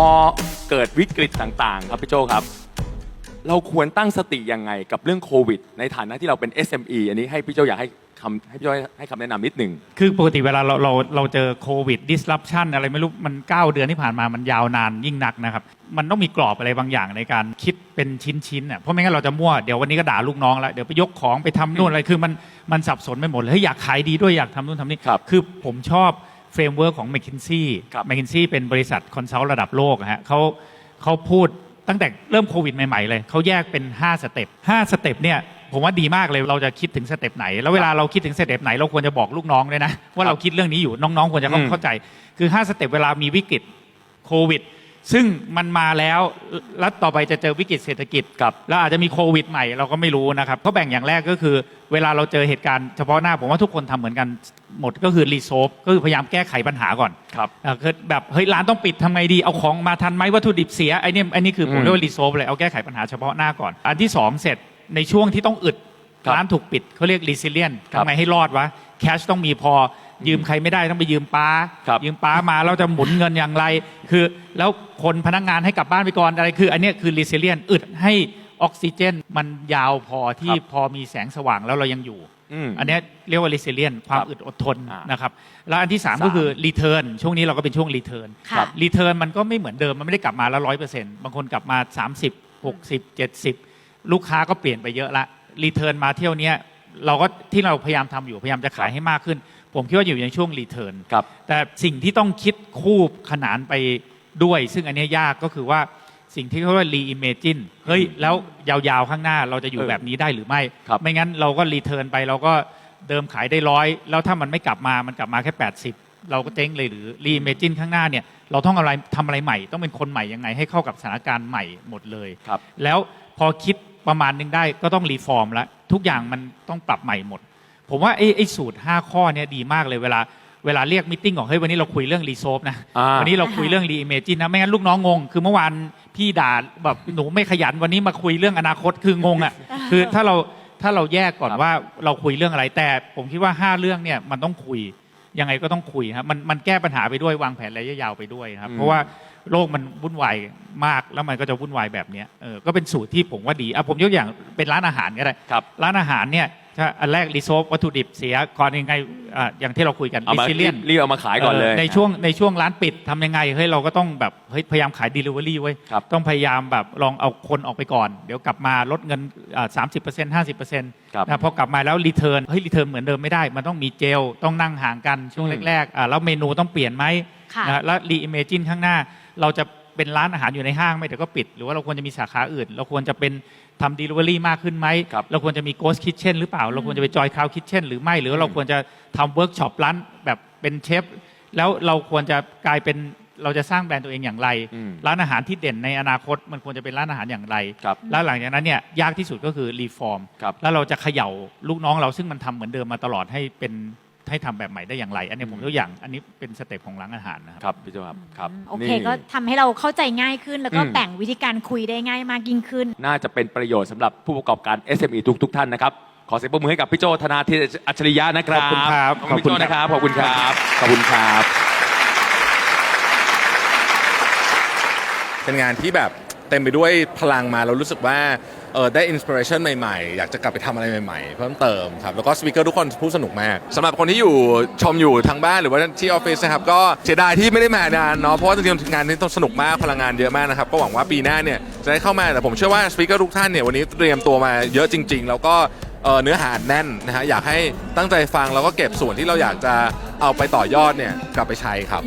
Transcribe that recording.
อเกิดวิกฤตต่างๆ ครับพี่โจครับ เราควรตั้งสติยังไงกับเรื่องโควิด ในฐานะที่เราเป็น SME อันนี้ให้พี่โจอยากให้คำให้พี่โจให้คำแนะนำนิดหนึ่ง คือปกติเวลาเราเราเราเจอโควิด disruption อะไรไม่รู้ มัน 9 เดือนที่ผ่านมามันยาวนานยิ่งหนักนะครับ มันต้องมีกรอบอะไรบางอย่างในการคิดเป็นชิ้นๆน่ะเพราะไม่งั้นเราจะมั่ว เดี๋ยววันนี้ก็ด่าลูกน้องแล้ว เดี๋ยวไปยกของไปทำนู่นอะไรคือมันมันสับสนไปหมดเลยเฮ้ยอยากขายดีด้วยอยากทำนู่นทำนี่ครับ คือผมชอบ เฟรมเวิร์กของ m c k i n s e y ครับ m c k i n s e y เป็นบริษัทคอนซัลท์ระดับโลกอะฮะเขาเขาพูดตั้งแต่เริ่มโควิดใหม่ ๆ เลย เขาแยกเป็น 5 สเต็ป5สเต็ปเนี่ยผมว่าดีมากเลยเราจะคิดถึงสเต็ปไหน แล้วเวลาเราคิดถึงสเต็ปไหนเราควรจะบอกลูกน้องด้วยนะ ว่าเราคิดเรื่องนี้อยู่น้องๆควรจะเข้าอืมเข้าใจ คือ 5 สเต็ปเวลามีวิกฤตโควิด ซึ่งมันมาแล้วแล้วต่อไปจะเจอวิกฤตเศรษฐกิจครับแล้วอาจจะมีโควิดใหม่เราก็ไม่รู้นะครับเขาแบ่งอย่างแรกก็คือ เวลาเราเจอเหตุการณ์เฉพาะหน้าผมว่าทุกคนทำเหมือนกันหมดก็คือรีโซฟก็คือพยายามแก้ไขปัญหาก่อนครับเอ่อคือแบบเฮ้ยร้านต้องปิดทำไงดีเอาของมาทันไหมวัตถุดิบเสียไอ้นี่ไอ้นี่คือผมอืมเรียกว่ารีโซฟเลยเอาแก้ไขปัญหาเฉพาะหน้าก่อน อันที่สองเสร็จในช่วงที่ต้องอึดครับร้านถูกปิดเขาเรียกรีซิเลียนครับทำไงให้รอดวะแคชต้องมีพอ ยืมใครไม่ได้ต้องไปยืมป้า ครับ ยืมป้ามาเราจะหมุนเงินอย่างไร คือแล้วคนพนักงานให้กลับบ้านไปก่อนอะไรคือ อันเนี้ยคือรีซิเลียนอึดให้ออกซิเจน มันยาวพอที่ครับพอมีแสงสว่างแล้วเรายังอยู่ อืม อันเนี้ยเรียกว่า resilient ความครับอึดอดทนอ่านนะครับ แล้วอันที่ สาม 3 ก็คือ return ช่วงนี้เราก็เป็นช่วง return ค่ะ return มันก็ไม่เหมือนเดิม มันไม่ได้กลับมาแล้วร้อยเปอร์เซ็นต์บางคนกลับมา 30 60 70 ลูกค้าก็เปลี่ยนไปเยอะละ return มาเที่ยวเนี้ยเราก็ที่เราพยายามทำอยู่พยายามจะขายให้มากขึ้น ผมคิดว่าอยู่ในช่วง return ครับ แต่สิ่งที่ต้องคิดคู่ขนานไปด้วย ซึ่งอันเนี้ยยากก็คือว่าสิ่งที่เขาเรียกว่า reimagine เฮ้ย แล้วยาวๆข้างหน้าเราจะอยู่เออแบบนี้ได้หรือไม่ครับไม่งั้นเราก็รีเทิร์นไปเราก็เดิมขายได้ร้อยแล้วถ้ามันไม่กลับมามันกลับมาแค่ 80 เราก็เจ๊งเลยหรือ reimagine ข้างหน้าเนี่ยเราต้องอะไรทำอะไรใหม่ ต้องเป็นคนใหม่ยังไงให้เข้ากับสถานการณ์ใหม่หมดเลยครับแล้วพอคิดประมาณนึงได้ก็ต้องรีฟอร์มแล้วทุกอย่างมันต้องปรับใหม่หมด ผมว่าไอ้ไอ้สูตร 5 ข้อเนี่ยดีมากเลยเวลาเวลาเรียกมิ팅ของเฮ้ยวันนี้เราคุยเรื่องรีโซฟนะอ่าวันนี้เราคุยเรื่องรี i เมจินนะไม่งั้นลูกน้องงง คือเมื่อวานพี่ด่าแบบหนูไม่ขยันวันนี้มาคุยเรื่องอนาคตคืองงอะคือถ้าเราถ้าเราแยกก่อนครับว่าเราคุยเรื่องอะไรแต่ ผมคิดว่า 5 เรื่องเนี่ยมันต้องคุยยังไงก็ต้องคุยครับมันมันแก้ปัญหาไปด้วยวางแผนระยะยาวไปด้วยครับอืม เพราะว่าโลกมันวุ่นวายมากแล้วมันก็จะวุ่นวายแบบเนี้ยเออก็เป็นสูตรที่ผมว่าดีอะผมยกอย่างเป็นร้านอาหารก็ได้ ครับ ร้านอาหารเนี่ย ถ้าอันแรกรีโซฟวัตถุดิบเสียก่อนยังไงอะอย่างที่เราคุยกันเอามาเลียนรีบเอามาขายก่อนเลย ในช่วงในช่วงร้านปิดทำยังไงเฮ้ยเราก็ต้องแบบเฮ้ยพยายามขาย Delivery ไว้ยครับต้องพยายามแบบลองเอาคนออกไปก่อน เดี๋ยวกลับมาลดเงินสามสิบเปอร์เซ็นต์ห้าสิบเปอร์เซ็นต์ครับพอกลับมาแล้วรีเทิร์นเฮ้ยรีเทิร์นเหมือนเดิมไม่ได้ มันต้องมีเจล ต้องนั่งห่างกันช่วงอืม แรกๆอะแล้วเมนูต้องเปลี่ยนไหมค่ะ นะแล้วรีอิเมจินข้างหน้า เราจะ เป็นร้านอาหารอยู่ในห้างไหมเดี๋ยวก็ปิด หรือว่าเราควรจะมีสาขาอื่น เราควรจะเป็นทำ Delivery มากขึ้นไหม ครับ เราควรจะมี Ghost Kitchen หรือเปล่า เราควรจะไปจอยคาวคิทเช่นหรือไม่ หรือว่าเราควรจะทำเวิร์กช็อปร้านแบบเป็นเชฟ แล้วเราควรจะกลายเป็นเราจะสร้างแบรนด์ตัวเองอย่างไร อืมร้านอาหารที่เด่นในอนาคตมันควรจะเป็นร้านอาหารอย่างไร ครับแล้วหลังจากนั้นเนี่ยยากที่สุดก็คือรีฟอร์ม ครับ แล้วเราจะเขย่าลูกน้องเราซึ่งมันทำเหมือนเดิมมาตลอดให้เป็น ให้ทำแบบใหม่ได้อย่างไร อันนี้ผมยกอย่าง อันนี้เป็นสเต็ปของร้านอาหารนะครับ ครับพี่โจครับครับโอเค นี่ ก็ทำให้เราเข้าใจง่ายขึ้น แล้วก็อืม แบ่งวิธีการคุยได้ง่ายมากยิ่งขึ้น น่าจะเป็นประโยชน์สำหรับผู้ประกอบการ SME ทุกทุกๆท่านนะครับ ขอเสียงปรบมือให้กับพี่โจธนาธิอัจฉริยะนะครับขอบคุณครับขอบคุณพี่โจนะครับ ขอบคุณครับ ขอบคุณครับ เป็นงานที่แบบ เต็มไปด้วยพลังมาเรารู้สึกว่าเออได้อินสปิเรชันใหม่ๆ อยากจะกลับไปทำอะไรใหม่ๆ เพิ่มเติมครับ แล้วก็สปีกเกอร์ทุกคนพูดสนุกมากสำหรับคนที่อยู่ชมอยู่ทางบ้านหรือว่าที่ออฟฟิศนะครับ ก็เสียดายที่ไม่ได้มานานเนาะเพราะว่าจริงๆงานนี้ต้องสนุกมากพลังงานเยอะมากนะครับ ก็หวังว่าปีหน้าเนี่ยจะได้เข้ามาแต่ผมเชื่อว่าสปีกเกอร์ทุกท่านเนี่ยวันนี้เตรียมตัวมาเยอะจริง ๆ แล้วก็เนื้อหาแน่นนะฮะอยากให้ตั้งใจฟังแล้วก็เก็บส่วนที่เราอยากจะเอาไปต่อยอดเนี่ยกลับไปใช้ครับ